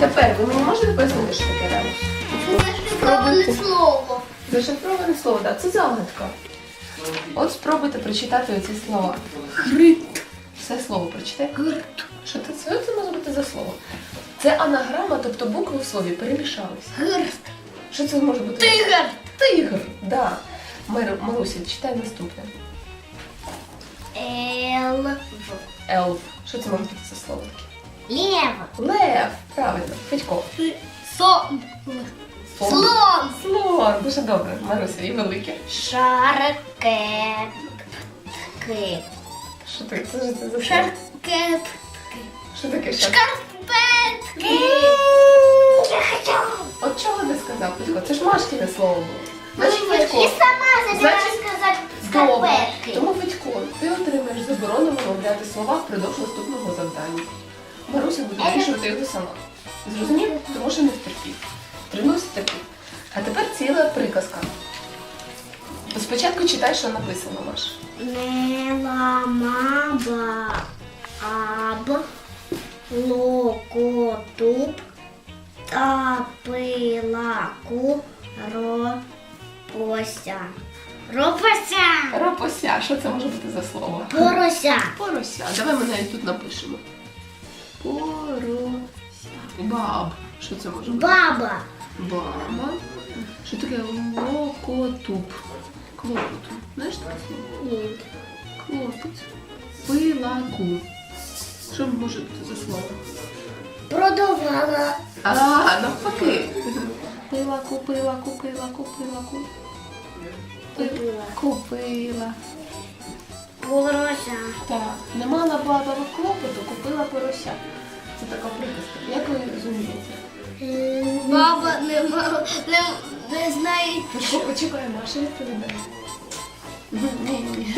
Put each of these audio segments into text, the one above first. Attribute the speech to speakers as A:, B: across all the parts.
A: Тепер ви мені можете пояснити, що таке ребус?
B: Зашифроване слово.
A: Зашифроване слово, так, це загадка. От спробуйте прочитати оці слова. Грит. Все слово прочитай.
B: Гурт.
A: Що це, що це може бути за слово? Це анаграма, тобто букви в слові перемішались.
B: Гурт.
A: Що це може бути?
B: Тигр.
A: Тигр, да. Мир, Маруся, читай наступне.
B: Елв.
A: Елф. Що це може бути за слово таке?
B: Лев.
A: Лев, правильно. Федько.
B: Сон.
A: Слон.
B: Слон.
A: Слон. Дуже добре. Маруся, і велике.
B: Шаркетки.
A: Що таке? Це ж це за?
B: Шаркетки.
A: Що таке шар?
B: Шкарпетки.
A: От чого не сказав Федько? Це ж Машкіне слово було. Значить,
B: І сама
A: Значить,
B: сказати
A: Добре.
B: шкарпетки.
A: Тому Федько, ти отримаєш заборону вимовляти слова впродовж наступного завдання. Маруся буде вирішувати його сама. Зрозумів? Тому що не втерпів. Тренуйся терпів. А тепер ціла приказка. Спочатку читай, що написано, Маш.
B: Не ламаба аб локотуб тапилаку ропося. Ропося.
A: Ропося. Що це може бути за слово?
B: Порося.
A: Порося. Давай ми навіть тут напишемо. Порося. Баб. Що це може бути?
B: Баба.
A: Баба. Що таке локотуб? Клопоту. Знаєш таке слово?
B: Ні.
A: Хлопець. Пилаку. Що може бути за слово?
B: Продавала.
A: А, навпаки. Пилаку, пилаку, пилаку, пилаку.
B: Купила.
A: Купила.
B: Порося.
A: Так. Не мала баба клопоту, купила порося. Це така приказка. Як ви розумієте?
B: Баба не, ма- не, не знає.
A: Почекай, Маша відповідає. Ні, ні.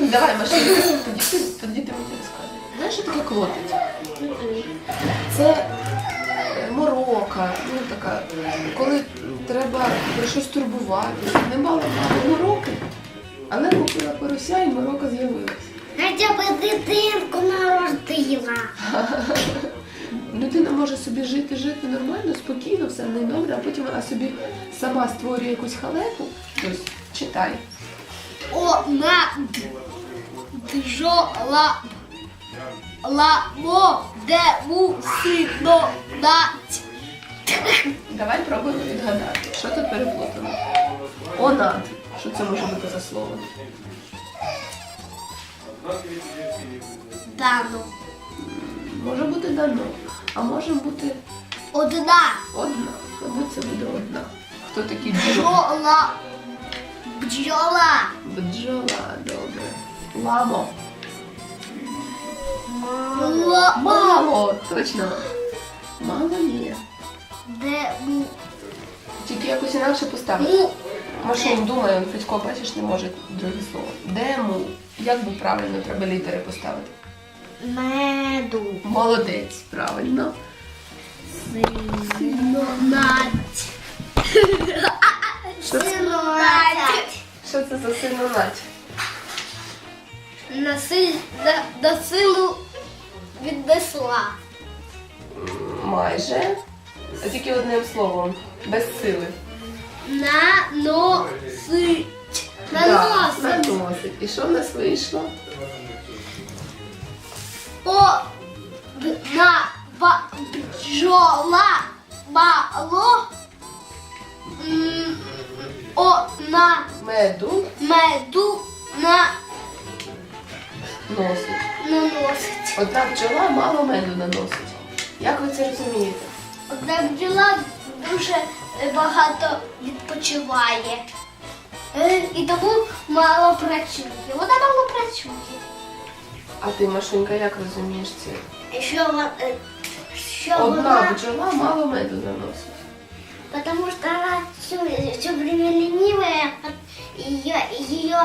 A: Давай, Маша, тоді, ти- тоді ти мені розказуй. Знаєш, що таке клопіт? Це е, морока, ну така, коли треба про щось турбуватися. Не мала мало мороки, але купила порося і морока з'явилась.
B: Хоча б дитинку народила.
A: Людина може собі жити, жити нормально, спокійно, все в неї добре, а потім вона собі сама створює якусь халепу. Ось, читай.
B: Она джола ламо де мусино дать.
A: Давай пробуємо відгадати, що тут переплутано. Онад. Що це може бути за слово?
B: Дану.
A: Може бути дано, а може бути
B: Одна
A: одна. Мабуть, це буде одна. Хто такий бджола?
B: бджола. Бджола.
A: Бджола, добре. Ламо.
B: Мало.
A: Мало, точно. Мало ні.
B: Де.
A: Тільки якось інакше поставити. Машин думає, он Федько, бачиш, не може друге слово. Дему. Як би правильно треба літери поставити?
B: Меду.
A: Молодець, правильно.
B: Синонать.
A: Що це,
B: Синонать.
A: що це за синонать?
B: На, силь, на, на силу віднесла.
A: Майже. А тільки одним словом. Без сили.
B: Наносить.
A: Да,
B: Наносить.
A: наносить. І що в нас вийшло?
B: Одна ба- бджола мало. м, Одна
A: Меду
B: меду на
A: носить.
B: наносить.
A: Одна бджола мало меду наносить. Як ви це розумієте?
B: Одна бджола дуже багато відпочиває. Е, І тому мало працює. Вона мало працює.
A: А ти, Машенька, як розумієш це?
B: Що, е, що
A: Одна
B: вона
A: бджола мало меду наносить.
B: Потому что она все, все время ленивая, ее, ее,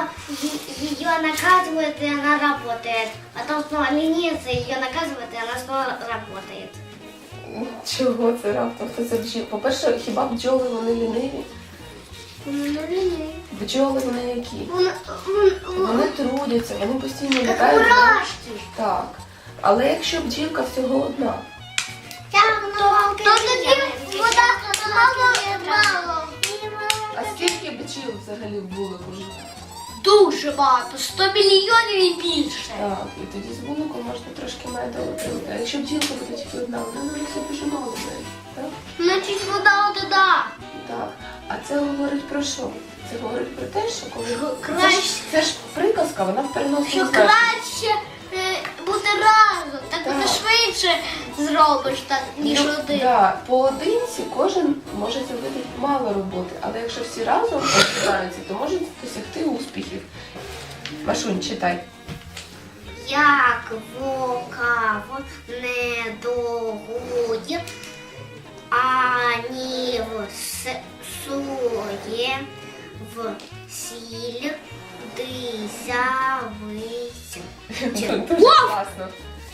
B: ее наказывают, и она работает. Потом снова ленится, ее наказывают, и она снова работает.
A: Чого це раптом? Хто це бджіл? По-перше, хіба бджоли вони ліниві?
B: Ленивая.
A: Бджоли вони які?
B: Вона,
A: Вони трудяться, вони постійно
B: как
A: літають.
B: мурашки.
A: Так. Але якщо бджілка всього одна,
B: Так,
A: то
B: тоді вода мало мало.
A: А скільки бджіл взагалі в вулику живе?
B: Дуже багато, 100 мільйонів і більше.
A: Так, і тоді з вулику можна трошки меду отримати. А якщо бджілка буде тільки одна, вона на все дуже мало меду. Так?
B: Значить, вода одна.
A: Так. А це говорить про що? Це говорить про те, що коли
B: Що
A: Це ж, це ж приказка, вона в переносному
B: Що
A: значенні.
B: краще е, бути разом, так
A: Так.
B: ти швидше зробиш так, ніж
A: Ну,
B: один.
A: Да, поодинці кожен може зробити мало роботи, але якщо всі разом стараються, то можуть досягти успіхів. Машунь, читай.
B: Як вокав не догує, ані всує в сіль дисявить.
A: Дуже класно.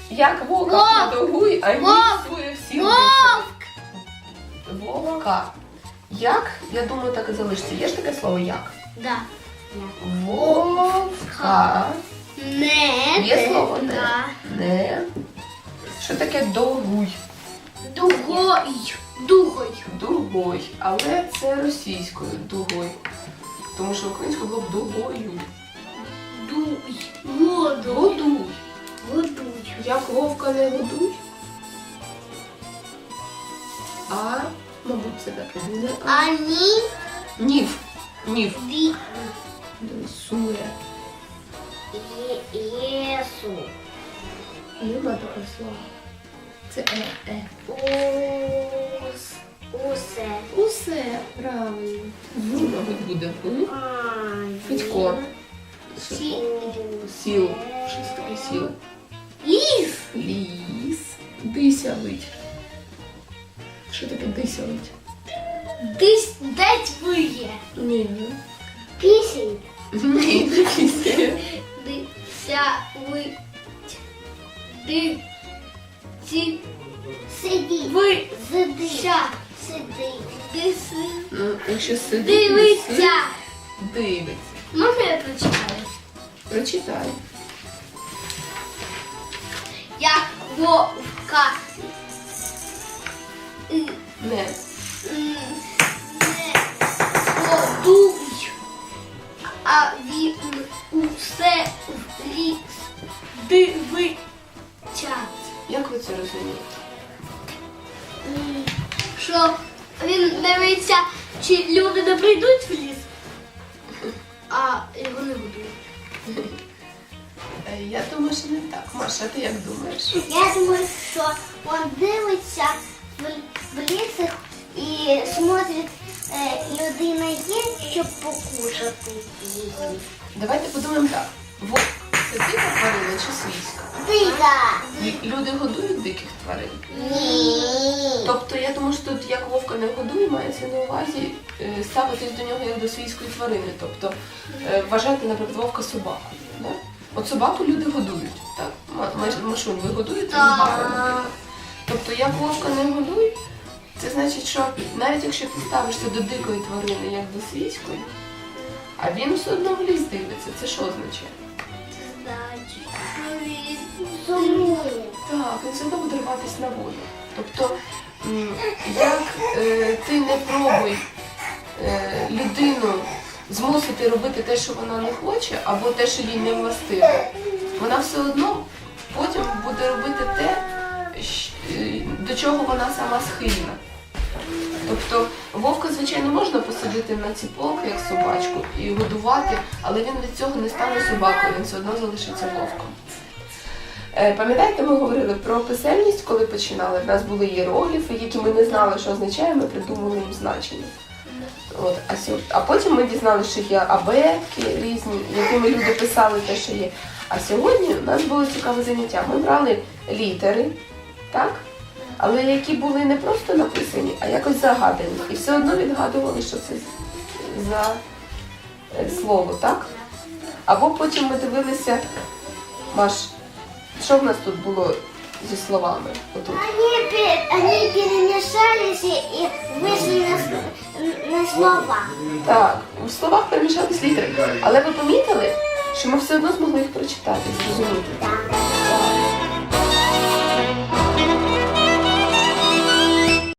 A: Як вовка не догуй, а ні
B: Вовк!
A: всує всі
B: Вовк!
A: Вовка. Як? Я думаю, так і залишиться. Є ж таке слово як?
B: Да.
A: Вовка.
B: Не.
A: Є слово не.
B: Да.
A: Не. Що таке догуй?
B: Дугой. Дугой.
A: Дугой. Але це російською дугой. Тому що українською було б дугою.
B: Дуй. Воду.
A: Годуй.
B: Годуй.
A: Як вовка не годуй. А, мабуть, це так буде. А.
B: Ані
A: Нів. Нів.
B: ві.
A: Сує.
B: Єсу.
A: Нема такого слова. Це е, е.
B: Ус. Усе.
A: Усе правильно. Ну, мабуть, буде. М? Федько.
B: Сі.
A: Сіл. Щось таке сіл.
B: Ліс.
A: Ліс. Дисявить. Що таке дисявить?
B: Десь десь виє.
A: Ні.
B: Пісень.
A: Ні, не пісня.
B: Дися ви. Ди. Ці. Сиді. Ви. Сидися. Сиди. Диси.
A: Ну, якщо сидить,
B: Дивиться.
A: дивиться.
B: Можна я прочитаю?
A: Прочитай.
B: Як вовка.
A: Не.
B: годуй, а він усе в ліс дивиться.
A: Як ви це розумієте?
B: Що він дивиться, чи люди не прийдуть в ліс, а його не годують.
A: Е, Я думаю, що не так. Маша, ти як думаєш?
B: Я думаю, що він дивиться в, лісах і смотрить, е, людина є, щоб покушати її.
A: Давайте подумаємо так. Вовк це дика тварина чи свійська?
B: Дика!
A: Люди годують диких тварин.
B: Ні.
A: Тобто я думаю, що тут як вовка не годує, мається на увазі е, ставитись до нього як до свійської тварини. Тобто е, вважати, наприклад, вовка собаку. Да? От собаку люди годують. Так? Ма- Ма- Машунь, ви годуєте собаку? Тобто як вовка не годує, це значить, що навіть якщо ти ставишся до дикої тварини як до свійської, а він все одно в ліс дивиться, це що означає?
B: Значить, що він сумує.
A: Так, він все одно буде рватися на волю. Тобто, як е, ти не пробуй е, людину змусити робити те, що вона не хоче, або те, що їй не властиво, вона все одно потім буде робити те, щ- е, до чого вона сама схильна. Тобто вовка, звичайно, можна посадити на ціпок, як собачку, і годувати, але він від цього не стане собакою, він все одно залишиться вовком. Е, Пам'ятаєте, ми говорили про писемність, коли починали. В нас були іерогліфи, які ми не знали, що означає, ми придумали їм значення. От, а, сьо- а потім ми дізналися, що є абетки різні, якими люди писали те, що є. А сьогодні у нас було цікаве заняття. Ми брали літери, так? Але які були не просто написані, а якось загадані. І все одно відгадували, що це за е, слово, так? Або потім ми дивилися, Маш, що в нас тут було зі словами? Отут.
B: Они, пе- они перемешались и, и на, на слова.
A: Так, у словах перемішались літери. Але ви помітили, що ми все одно змогли їх прочитати, зрозуміти.
B: Да.